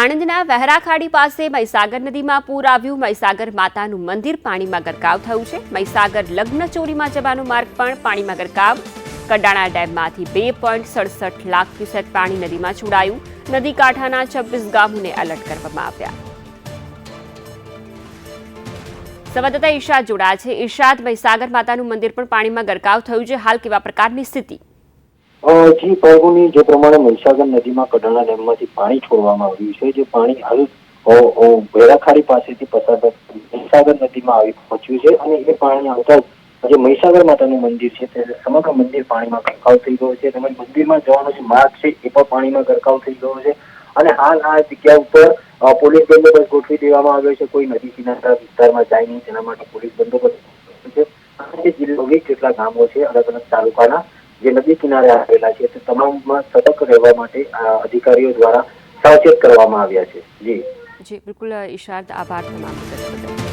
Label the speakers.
Speaker 1: આણંદના વહેરાખાડી પાસે મહીસાગર નદીમાં પૂર આવ્યું. મહીસાગર માતાનું મંદિર પાણીમાં ગરકાવ થયું છે. મહીસાગર લગ્ન ચોરીમાં જવાનો માર્ગ પણ પાણીમાં ગરકાવ. કડાણા ડેમમાંથી બે પોઈન્ટ સડસઠ લાખ ક્યુસેક પાણી નદીમાં છોડાયું. નદી કાંઠાના છવ્વીસ ગામોને એલર્ટ કરવામાં આવ્યા. સંવાદદાતા ઈશાદ જોડાયા છે. ઈશાદ મહીસાગર માતાનું મંદિર પણ પાણીમાં ગરકાવ થયું છે. હાલ કેવા પ્રકારની સ્થિતિ?
Speaker 2: જી ફાલ્ગુની જે પ્રમાણે મહીસાગર નદીમાં કડાણા ડેમમાંથી પાણી છોડવામાં આવ્યું છે, જે પાણી હાલ ભેરાખાડી પાસેથી પસાર મહીસાગર નદીમાં આવી પહોંચ્યું છે અને એ પાણી આવતા જે મહીસાગર માતાનું મંદિર છે, તે સમગ્ર મંદિર પાણીમાં ગરકાવ થઈ ગયો છે. તેમજ મંદિરમાં જવાનો જે માર્ગ છે, એ પણ પાણીમાં ગરકાવ થઈ ગયો છે. અને હાલ આ જગ્યા ઉપર પોલીસ બંદોબસ્ત ગોઠવી દેવામાં આવ્યો છે. કોઈ નદી કિનારા વિસ્તારમાં જાય નહીં, તેના માટે પોલીસ બંદોબસ્ત છે. જિલ્લો વીસ ગામો છે, અલગ અલગ તાલુકાના જે નદી કિનારે આવેલા છે, તે તમામમાં સતર્ક રહેવા માટે આ અધિકારીઓ દ્વારા સાવચેત કરવામાં આવ્યા છે. જી.
Speaker 1: જી, બિલકુલ ઈશાર્દ આભાર તમામ.